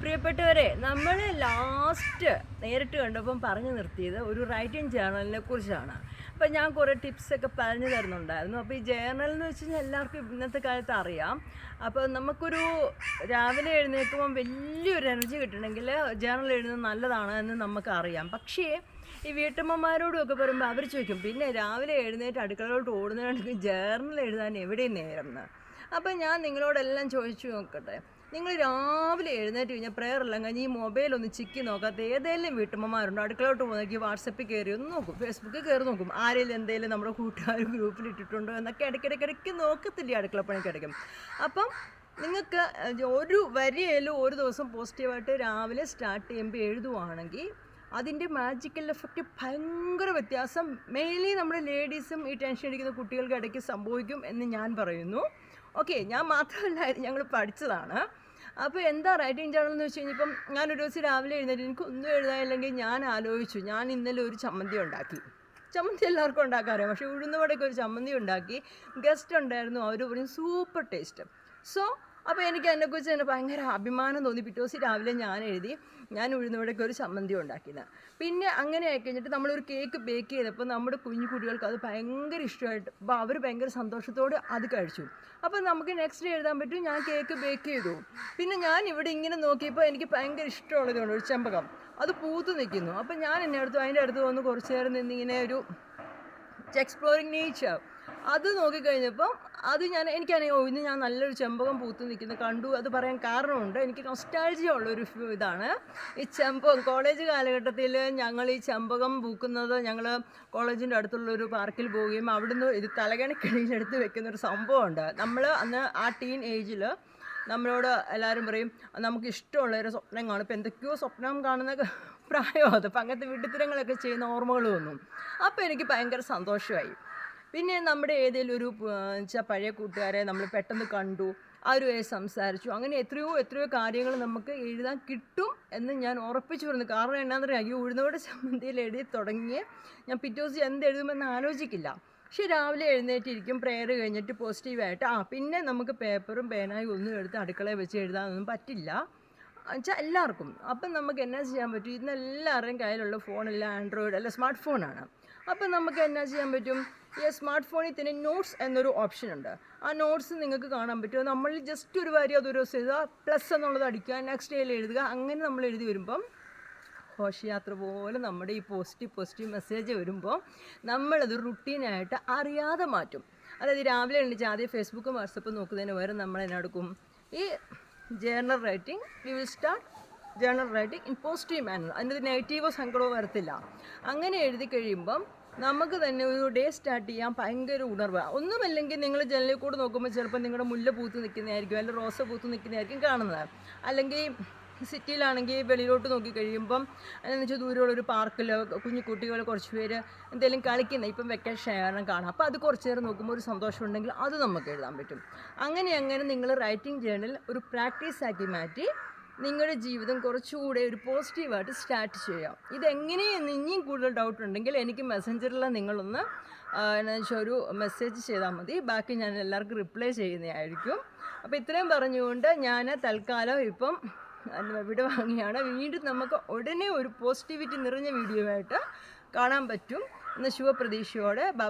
പ്രിയപ്പെട്ടവരെ നമ്മൾ ലാസ്റ്റ് നേരിട്ട് കണ്ടപ്പം പറഞ്ഞു നിർത്തിയത് ഒരു റൈറ്റിംഗ് ജേർണലിനെ കുറിച്ചാണ്. അപ്പം ഞാൻ കുറേ ടിപ്സൊക്കെ പറഞ്ഞു തരുന്നുണ്ടായിരുന്നു. അപ്പോൾ ഈ ജേർണൽ എന്ന് വെച്ച് കഴിഞ്ഞാൽ എല്ലാവർക്കും ഇന്നത്തെ കാലത്ത് അറിയാം. അപ്പോൾ നമുക്കൊരു രാവിലെ എഴുന്നേൽക്കുമ്പം വലിയൊരു എനർജി കിട്ടണമെങ്കിൽ ജേർണൽ എഴുതുന്നത് നല്ലതാണ് എന്ന് നമുക്കറിയാം. പക്ഷേ ഈ വീട്ടമ്മമാരോടും ഒക്കെ പറയുമ്പോൾ അവർ ചോദിക്കും പിന്നെ രാവിലെ എഴുന്നേറ്റ് അടുക്കളയിലോട്ട് ഓടുന്നതിനാണെങ്കിൽ ജേർണൽ എഴുതാൻ എവിടെയും നേരം അപ്പം ഞാൻ നിങ്ങളോടെല്ലാം ചോദിച്ചു നോക്കട്ടെ. നിങ്ങൾ രാവിലെ എഴുന്നേറ്റ് കഴിഞ്ഞാൽ പ്രെയർ എല്ലാം കഴിഞ്ഞ് ഈ മൊബൈൽ ഒന്ന് ചിക്കി നോക്കാത്ത ഏതെങ്കിലും വീട്ടമ്മമാരുണ്ടോ? അടുക്കളോട്ട് പോകുന്നെങ്കിൽ വാട്സപ്പിൽ കയറി ഒന്ന് നോക്കും ഫേസ്ബുക്കിൽ കയറി നോക്കും ആരെങ്കിലും എന്തെങ്കിലും നമ്മുടെ കൂട്ടുകാർ ഗ്രൂപ്പിൽ ഇട്ടിട്ടുണ്ടോ എന്നൊക്കെ ഇടയ്ക്കിടയ്ക്കിടയ്ക്ക് നോക്കത്തില്ലേ അടുക്കളപ്പണിക്കിടയ്ക്കും അപ്പം നിങ്ങൾക്ക് ഒരു വരിയേലും ഒരു ദിവസം പോസിറ്റീവായിട്ട് രാവിലെ സ്റ്റാർട്ട് ചെയ്യുമ്പോൾ എഴുതുവാണെങ്കിൽ അതിന്റെ മാജിക്കൽ എഫക്റ്റ് ഭയങ്കര വ്യത്യാസം. മെയിൻലി നമ്മുടെ ലേഡീസും ഈ ടെൻഷൻ അടിക്കുന്ന കുട്ടികൾക്ക് ഇടയ്ക്ക് സംഭവിക്കും എന്ന് ഞാൻ പറയുന്നു. ഓക്കെ ഞാൻ മാത്രമല്ല ഞങ്ങൾ പഠിച്ചതാണ്. അപ്പോൾ എന്താ റൈറ്റിംഗ് ജേണൽ എന്ന് വെച്ച് ഞാൻ ഒരു ദിവസം രാവിലെ എഴുന്നേറ്റ് എനിക്ക് ഒന്നും എഴുതാനില്ലെങ്കിൽ ഞാൻ ആലോചിച്ചു. ഞാൻ ഇന്നലെ ഒരു ചമ്മന്തി ഉണ്ടാക്കി. ചമ്മന്തി എല്ലാവർക്കും ഉണ്ടാക്കാൻ അറിയാം. പക്ഷേ ഉഴുന്നുവടയ്ക്ക് ഒരു ചമ്മന്തി ഉണ്ടാക്കി. ഗസ്റ്റ് ഉണ്ടായിരുന്നു. അവർ പറഞ്ഞു സൂപ്പർ ടേസ്റ്റ് സോ അപ്പോൾ എനിക്ക് അതിനെക്കുറിച്ച് തന്നെ ഭയങ്കര അഭിമാനം തോന്നി. പിറ്റേ ദിവസം രാവിലെ ഞാൻ എഴുതി ഞാൻ ഉഴുന്നവിടേക്ക് ഒരു ചമ്മന്തി ഉണ്ടാക്കിയത്. പിന്നെ അങ്ങനെ ആയി കഴിഞ്ഞിട്ട് നമ്മളൊരു കേക്ക് ബേക്ക് ചെയ്തപ്പോൾ നമ്മുടെ കുഞ്ഞു കുട്ടികൾക്ക് അത് ഭയങ്കര ഇഷ്ടമായിട്ട് അപ്പോൾ അവർ ഭയങ്കര സന്തോഷത്തോടെ അത് കഴിച്ചു. അപ്പോൾ നമുക്ക് നെക്സ്റ്റ് ഡേ എഴുതാൻ പറ്റും ഞാൻ കേക്ക് ബേക്ക് ചെയ്തു. പിന്നെ ഞാൻ ഇവിടെ ഇങ്ങനെ നോക്കിയപ്പോൾ എനിക്ക് ഭയങ്കര ഇഷ്ടമുള്ളതുകൊണ്ട് ഒരു ചെമ്പകം അത് പൂത്ത് നിൽക്കുന്നു. അപ്പോൾ ഞാൻ എന്നെ അടുത്ത് അതിന്റെ അടുത്ത് വന്ന് കുറച്ച് നേരം നിന്നിങ്ങനെ ഒരു എക്സ്പ്ലോറിങ് നേച്ചർ അത് നോക്കിക്കഴിഞ്ഞപ്പം അത് ഞാൻ എനിക്കറിയാം ഇന്ന് ഞാൻ നല്ലൊരു ചെമ്പകം പൂത്ത് നിൽക്കുന്നത് കണ്ടു അത് പറയാൻ കാരണമുണ്ട്. എനിക്ക് നൊസ്റ്റാൾജിയ ഉള്ളൊരു ഇതാണ്. ഈ ചെമ്പകം കോളേജ് കാലഘട്ടത്തിൽ ഞങ്ങൾ ഈ ചെമ്പകം പൂക്കുന്നത് ഞങ്ങൾ കോളേജിന്റെ അടുത്തുള്ള ഒരു പാർക്കിൽ പോവുകയും അവിടുന്ന് ഇത് തലകണക്കിടയിലെടുത്ത് വെക്കുന്ന ഒരു സംഭവമുണ്ട്. നമ്മൾ അന്ന് ആ ടീൻ ഏജിൽ നമ്മളോട് എല്ലാവരും പറയും നമുക്ക് ഇഷ്ടമുള്ള ഒരു സ്വപ്നം കാണും ഇപ്പം എന്തൊക്കെയോ സ്വപ്നം കാണുന്ന പ്രായമാണ് അപ്പം അങ്ങനത്തെ വിഡിത്തരങ്ങളൊക്കെ ചെയ്യുന്ന ഓർമ്മകൾ വന്നു അപ്പോൾ എനിക്ക് ഭയങ്കര സന്തോഷമായി. പിന്നെ നമ്മുടെ ഏതെങ്കിലും ഒരു വെച്ചാൽ പഴയ കൂട്ടുകാരെ നമ്മൾ പെട്ടെന്ന് കണ്ടു അവരുമായി സംസാരിച്ചു അങ്ങനെ എത്രയോ എത്രയോ കാര്യങ്ങൾ നമുക്ക് എഴുതാൻ കിട്ടും എന്ന് ഞാൻ ഉറപ്പിച്ചു പറഞ്ഞു കാരണം എന്നാന്ന് പറയാം ഈ ഉഴുന്നോട് ചമ്മന്തിയിൽ എഴുതി തുടങ്ങി ഞാൻ പിറ്റേ ദിവസം എന്ത് എഴുതുമെന്ന് ആലോചിക്കില്ല. പക്ഷെ രാവിലെ എഴുന്നേറ്റിരിക്കും പ്രെയർ കഴിഞ്ഞിട്ട് പോസിറ്റീവായിട്ട് ആ പിന്നെ നമുക്ക് പേപ്പറും പേനായും ഒന്നും എടുത്ത് അടുക്കളയിൽ വെച്ച് എഴുതാനൊന്നും പറ്റില്ല. വെച്ചാൽ എല്ലാവർക്കും. അപ്പം നമുക്ക് എന്നാ ചെയ്യാൻ പറ്റും? ഇന്ന് എല്ലാവരുടെയും കയ്യിലുള്ള ഫോണെല്ലാം ആൻഡ്രോയിഡ് അല്ല സ്മാർട്ട് ഫോണാണ് അപ്പം നമുക്ക് എന്നാ ചെയ്യാൻ പറ്റും? ഈ സ്മാർട്ട് ഫോണിൽ തന്നെ നോട്ട്സ് എന്നൊരു ഓപ്ഷൻ ഉണ്ട്. ആ നോട്ട്സ് നിങ്ങൾക്ക് കാണാൻ പറ്റും. നമ്മൾ ജസ്റ്റ് ഒരു വാരി അതൊരു ദിവസം പ്ലസ് എന്നുള്ളത് അടിക്കുക നെക്സ്റ്റ് ഡേയിൽ എഴുതുക അങ്ങനെ നമ്മൾ എഴുതി വരുമ്പം ഘോഷയാത്ര പോലെ നമ്മുടെ ഈ പോസിറ്റീവ് പോസിറ്റീവ് മെസ്സേജ് വരുമ്പോൾ നമ്മളത് റുട്ടീനായിട്ട് അറിയാതെ മാറ്റും. അതായത് രാവിലെ എണീച്ച് ആദ്യം ഫേസ്ബുക്കും വാട്സപ്പും നോക്കുന്നതിന് പകരം നമ്മൾ എന്നെടുക്കും ഈ journal writing we will start writing in positive manner അതിന്റെ നെഗറ്റീവോ സങ്കടമോ വരത്തില്ല. അങ്ങനെ എഴുതി കഴിയുമ്പം നമുക്ക് തന്നെ ഒരു ഡേ സ്റ്റാർട്ട് ചെയ്യാൻ ഭയങ്കര ഉണർവ്. ഒന്നുമല്ലെങ്കിൽ നിങ്ങൾ ജനലിൽ കൂടെ നോക്കുമ്പോൾ ചിലപ്പോൾ നിങ്ങളുടെ മുല്ല പൂത്ത് നിൽക്കുന്നതായിരിക്കും അല്ലെങ്കിൽ റോസ പൂത്ത് നിൽക്കുന്നതായിരിക്കും കാണുന്നത്. അല്ലെങ്കിൽ സിറ്റിയിലാണെങ്കിൽ വെളിയിലോട്ട് നോക്കി കഴിയുമ്പം എന്ന് വെച്ചാൽ ദൂരെയുള്ളൊരു പാർക്കിൽ കുഞ്ഞു കുട്ടികൾ കുറച്ച് പേര് എന്തെങ്കിലും കളിക്കുന്ന ഇപ്പം വെക്കേഷൻ കാരണം കാണാം. അപ്പോൾ അത് കുറച്ച് നേരം നോക്കുമ്പോൾ ഒരു സന്തോഷം ഉണ്ടെങ്കിൽ അത് നമുക്ക് എഴുതാൻ പറ്റും. അങ്ങനെ അങ്ങനെ നിങ്ങൾ റൈറ്റിംഗ് ജേണൽ ഒരു പ്രാക്ടീസ് ആക്കി മാറ്റി നിങ്ങളുടെ ജീവിതം കുറച്ചുകൂടെ ഒരു പോസിറ്റീവായിട്ട് സ്റ്റാർട്ട് ചെയ്യാം. ഇതെങ്ങനെയെന്ന് ഇനിയും കൂടുതൽ ഡൗട്ട് ഉണ്ടെങ്കിൽ എനിക്ക് മെസ്സഞ്ചറിൽ നിങ്ങളൊന്ന് എന്നു വെച്ചാൽ ഒരു മെസ്സേജ് ചെയ്താൽ മതി. ബാക്കി ഞാൻ എല്ലാവർക്കും റിപ്ലൈ ചെയ്യുന്നതായിരിക്കും. അപ്പോൾ ഇത്രയും പറഞ്ഞുകൊണ്ട് ഞാൻ തൽക്കാലം ഇപ്പം വിട വാങ്ങിയാണ്. വീണ്ടും നമുക്ക് ഉടനെ ഒരു പോസിറ്റിവിറ്റി നിറഞ്ഞ വീഡിയോ ആയിട്ട് കാണാൻ പറ്റും. എന്ന ശുഭപ്രതീക്ഷയോടെ. ബ